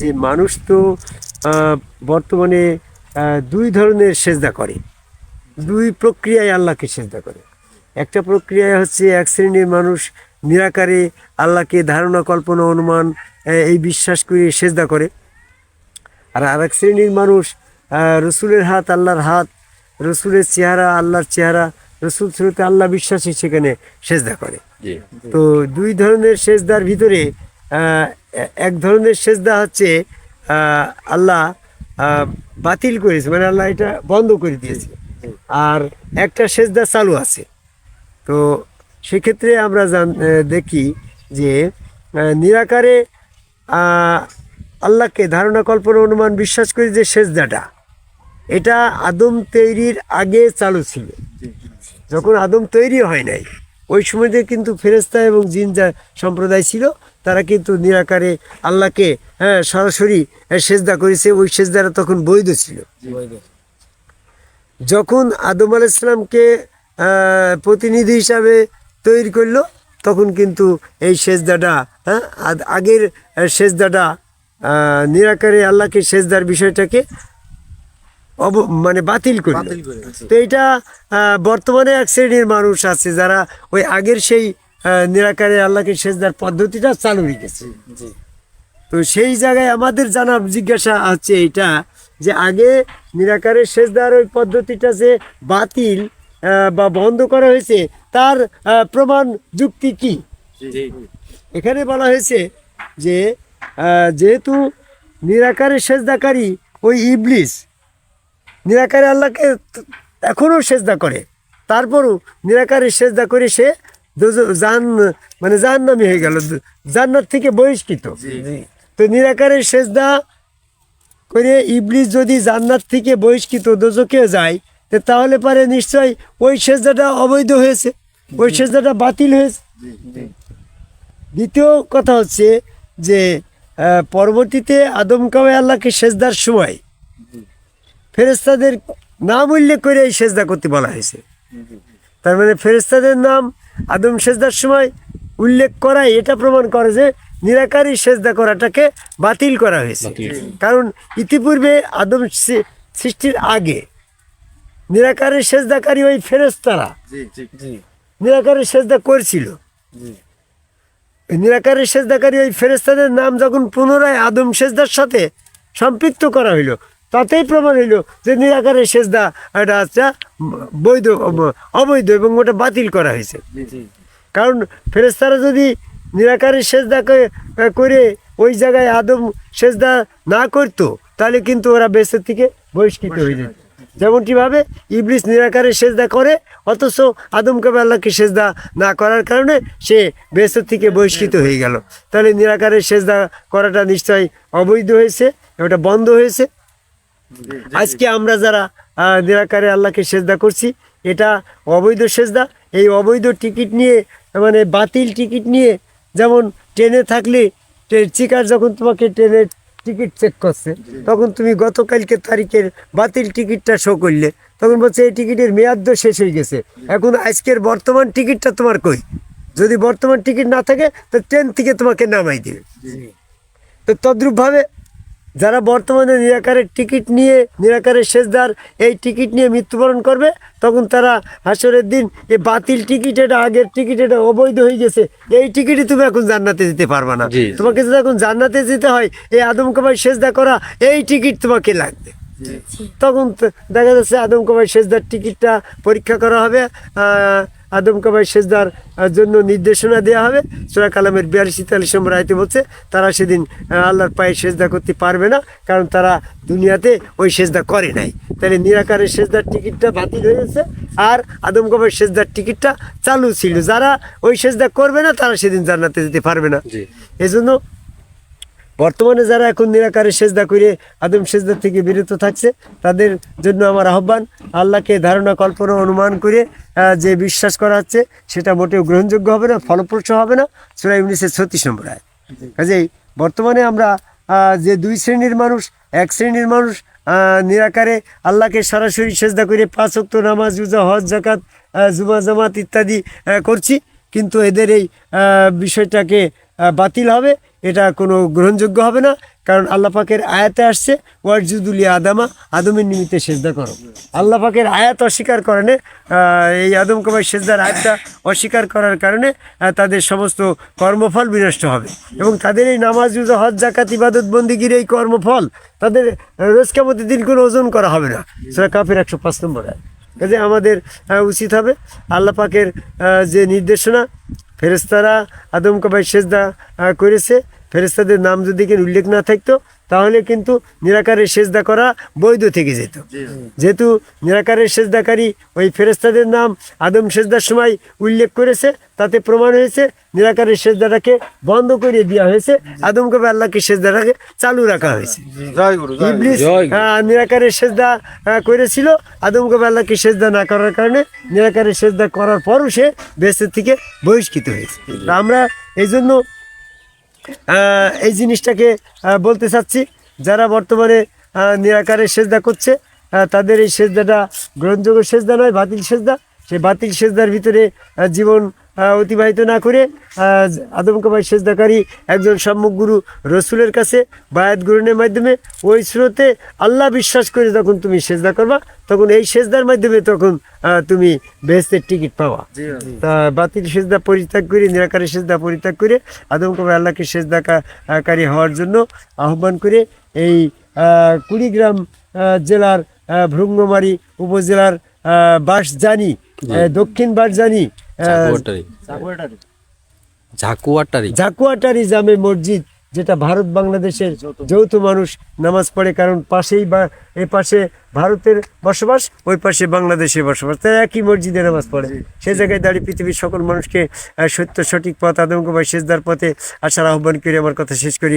যে মানুষ তো বর্তমানে দুই ধরনের সেজদা করে। দুই প্রক্রিয়ায় আল্লাহকে সেজদা করে। একটা প্রক্রিয়া হচ্ছে এক শ্রেণির মানুষ নিরাকারে আল্লাহকে ধারণা কল্পনা অনুমান এই বিশ্বাস করে সেজদা করে। আর আরেক শ্রেণির মানুষ রসুলের হাত আল্লাহর হাত রসুলের চেহারা আল্লাহর চেহারা রসুল স্রোতে আল্লাহ বিশ্বাসী সেখানে সেজদা করে। তো দুই ধরনের সেজদার ভিতরে এক ধরনের সেজদা হচ্ছে আল্লাহ বাতিল করেছে মানে আল্লাহ এটা বন্ধ করে দিয়েছে। আর একটা সেজদা চালু আছে। তো সেক্ষেত্রে আমরা জান দেখি যে নিরাকারে আল্লাহকে ধারণা, কল্পনা, অনুমান, বিশ্বাস করি যে সেজদাটা, এটা আদম তৈরির আগে চালু ছিল। যখন আদম তৈরি হয় নাই ওই সময়তে কিন্তু ফেরেস্তা এবং জিন যা সম্প্রদায় ছিল। তারা কিন্তু নিরাকারে আল্লাহকে হ্যাঁ সরাসরি সেজদা করেছে। ওই সেজদাটা তখন বৈধ ছিল। যখন আদম আলাইসালামকে ইসলামকে প্রতিনিধি হিসাবে তৈরি করল তখন কিন্তু এই সেজদাটা হ্যাঁ আগের সেজদাটা নিরাকারে আল্লাহকে সেজদার বিষয়টাকে মানে বাতিল করল। তো এটা বর্তমানে এক শ্রেণির মানুষ আছে যারা ওই আগের সেই নিরাকারে আল্লাহকে সেজদার পদ্ধতিটা চালু হয়ে রেখেছে তো সেই জায়গায় আমাদের জানা জিজ্ঞাসা আছে এটা যে আগে নিরাকারের সেজদার ওই পদ্ধতিটা যে বাতিল বা বন্ধ করা হয়েছে তার প্রমাণ যুক্তি কি? এখানে বলা হয়েছে যে যেহেতু নিরাকারের সেজদাকারী ওই ইবলিস নিরাকারে আল্লাহকে এখনও সেজদা করে। তারপরও নিরাকারে সেজদা করে সে জান মানে জাহান্নামি হয়ে গেল জান্নাত থেকে বহিষ্কৃত। তো নিরাকারের সেজদা করে ইবলিস যদি জান্নাত থেকে বহিষ্কৃত দোজকে যায় তো তাহলে পারে নিশ্চয় ওই সেজদাটা অবৈধ হয়েছে ওই সেজদাটা বাতিল হয়েছে। দ্বিতীয় কথা হচ্ছে যে পরবর্তীতে আদম কামে আল্লাহকে সেজদার সময় ফেরেস্তাদের নাম উল্লেখ করে এই সেজদা করতে বলা হয়েছে। তার মানে ফেরেস্তাদের নাম আদম সেজদার সময় উল্লেখ করাই এটা প্রমাণ করে যে নিরাকারী সেজদা করাটাকে বাতিল করা হয়েছে। কারণ ইতিপূর্বে আদম সৃষ্টির আগে নিরাকারের সেজদাকারী ওই ফেরেস্তারা জি জি জি। নিরাকারের সেজদা করছিল। ওই নিরাকারের সেজদাকারী ওই ফেরেস্তাদের নাম যখন পুনরায় আদম সেজদার সাথে সম্পৃক্ত করা হইল তাতেই প্রমাণ হইল যে নিরাকারের সেজদা এটা হচ্ছে বৈধ অবৈধ এবং ওটা বাতিল করা হয়েছে। কারণ ফেরেস্তারা যদি নিরাকারের সেজদা করে ওই জায়গায় আদম সেজদা না করতো তাহলে কিন্তু ওরা বেসের থেকে বহিষ্কৃত হয়ে যেত। যেমনটিভাবে ইবলিস নিরাকারের সেজদা করে অথচ আদম কবে আল্লাহকে সেজদা না করার কারণে সে বেসের থেকে বহিষ্কৃত হয়ে গেল। তাহলে নিরাকারের সেজদা করাটা নিশ্চয়ই অবৈধ হয়েছে ওটা বন্ধ হয়েছে। আজকে আমরা যারা নিরাকারে আল্লাহকে সেজদা করছি, এটা অবৈধ সেজদা। এই অবৈধ টিকিট নিয়ে মানে বাতিল টিকিট নিয়ে যেমন ট্রেনে থাকলে চিকার যখন তোমাকে ট্রেনের টিকিট চেক করছে, তখন তুমি গতকালকে তারিখের বাতিল টিকিটটা শো করলে। তখন বলছে, এই টিকিটের মেয়াদ শেষ হয়ে গেছে। এখন আজকের বর্তমান টিকিটটা তোমার কই? যদি বর্তমান টিকিট না থাকে, তো ট্রেন থেকে তোমাকে নামাই দেবে। তো তদ্রূপভাবে যারা বর্তমানে নিরাকারের টিকিট নিয়ে নিরাকারের শেষদার এই টিকিট নিয়ে মৃত্যুবরণ করবে তখন তারা হাসরের দিন এই বাতিল টিকিট এটা আগের টিকিট এটা অবৈধ হয়ে গেছে। এই টিকিটই তুমি এখন জান্নাতে যেতে পারবে না। তোমাকে যদি এখন জান্নাতে যেতে হয় এই আদম কাবাই সেজদা করা এই টিকিট তোমাকে লাগবে। তখন তো দেখা যাচ্ছে আদম কাবাই সেজদার টিকিটটা পরীক্ষা করা হবে আহ, আদম কাবাই সেজদার জন্য নির্দেশনা দেওয়া হবে। সুরা কালামের বিয়াল্লিশ তেতাল্লিশ নম্বর আয়তে বলছে তারা সেদিন আল্লাহর পায়ে সেজদা করতে পারবে না কারণ তারা দুনিয়াতে ওই সেজদা করে নাই। তাহলে নিরাকারের সেজদার টিকিটটা বাতিল হয়ে গেছে আর আদম কাবাই সেজদার টিকিটটা চালু ছিল। যারা ওই সেজদা করবে না তারা সেদিন জান্নাতে যেতে পারবে না। এজন্য বর্তমানে যারা এখন নিরাকারে সেজদা করে আদম সেজদা থেকে বিরত থাকছে, তাদের জন্য আমার আহ্বান, আল্লাহকে ধারণা, কল্পনা, অনুমান করে যে বিশ্বাস করা হচ্ছে, সেটা মোটেও গ্রহণযোগ্য হবে না, ফলপ্রসূ হবে না। সুরাই উনিশের ছত্রিশ নম্বর আয় কাজেই বর্তমানে আমরা যে দুই শ্রেণির মানুষ, এক শ্রেণির মানুষ নিরাকারে আল্লাহকে সরাসরি সেজদা করে পাঁচ অক্ত নামাজ, রোজা, হজ জাকাত জুমা, জামাত ইত্যাদি করছি। কিন্তু এদের এই বিষয়টাকে বাতিল হবে। এটা কোনো গ্রহণযোগ্য হবে না, কারণ আল্লাহ পাকের আয়াতে আসছে ওয়ারজুদুলি আদামা, আদমের নিমিত্তে সেজদা করো। আল্লাহ পাকের আয়াত অস্বীকার কারণে এই আদম কবাই সেজদার আয়াতটা অস্বীকার করার কারণে তাদের সমস্ত কর্মফল বিনষ্ট হবে। এবং তাদের এই নামাজ হজ জাকাত ইবাদত, বন্দিগির এই কর্মফল, তাদের রোজ কামতের দিন কোনো ওজন করা হবে না। সেটা কাফের একশো পাঁচ নম্বর আয় কাজে আমাদের উচিত হবে আল্লাহ পাকের যে নির্দেশনা ফেরেস্তারা আদম কবাই সেজদা করেছে। ফেরেস্তাদের নাম যদি উল্লেখ না থাকতো তাহলে কিন্তু নিরাকারের সেজদা করা বৈধ থেকে যেত। যেহেতু নিরাকারের সেজদাকারী ওই ফেরেস্তাদের নাম আদম সেজদার সময় উল্লেখ করেছে তাতে প্রমাণ হয়েছে নিরাকারের সেজদাটাকে বন্ধ করে দেওয়া হয়েছে আদম কবে আল্লাহকে সেজদাটাকে চালু রাখা হয়েছে। ইবলিস নিরাকারের সেজদা করেছিল আদম কবে আল্লাহকে সেজদা না করার কারণে নিরাকারের সেজদা করার পরও সে বেসের থেকে বহিষ্কৃত হয়েছে। আমরা এই জন্য এই জিনিসটাকে বলতে চাচ্ছি, যারা বর্তমানে নিরাকারের সেজদা করছে তাদের এই সেজদাটা গ্রহণযোগ্য সেজদা নয়, বাতিল সেজদা। সেই বাতিল সেজদার ভিতরে জীবন অতিবাহিত না করে আহ, আদম কামাই সেজদাকারী একজন সম্মুখ গুরু রসুলের কাছে বায়াত গ্রহণের মাধ্যমে ওই স্রোতে আল্লাহ বিশ্বাস করে যখন তুমি সেজদা করবা তখন এই সেজদার মাধ্যমে তখন তুমি বেহেস্তের টিকিট পাওয়া। তা বাতিল সেজদা পরিত্যাগ করে নিরাকারী সেজদা পরিত্যাগ করে আদম কবে আল্লাহকে সেজদাকারী হওয়ার জন্য আহ্বান করে এই কুড়িগ্রাম জেলার আহ, ভৃঙ্গমারি উপজেলার বাঁশজানি আহ, দক্ষিণ বাঁশজানি আহ, ঝাকুয়াটারি। ঝাকুয়াটারি। জামে মসজিদ যেটা ভারত বাংলাদেশের যৌথ। মানুষ নামাজ পড়ে কারণ পাশেই বা এই পাশে ভারতের বসবাস ওই পাশে বাংলাদেশে বসবাস। তাই একই মসজিদে নামাজ পড়ে। সে জায়গায় দাঁড়িয়ে পৃথিবীর সকল মানুষকে সত্য সঠিক পথ আদমকবাই শেষদার পথে আসার আহ্বান করে আমার কথা শেষ করি।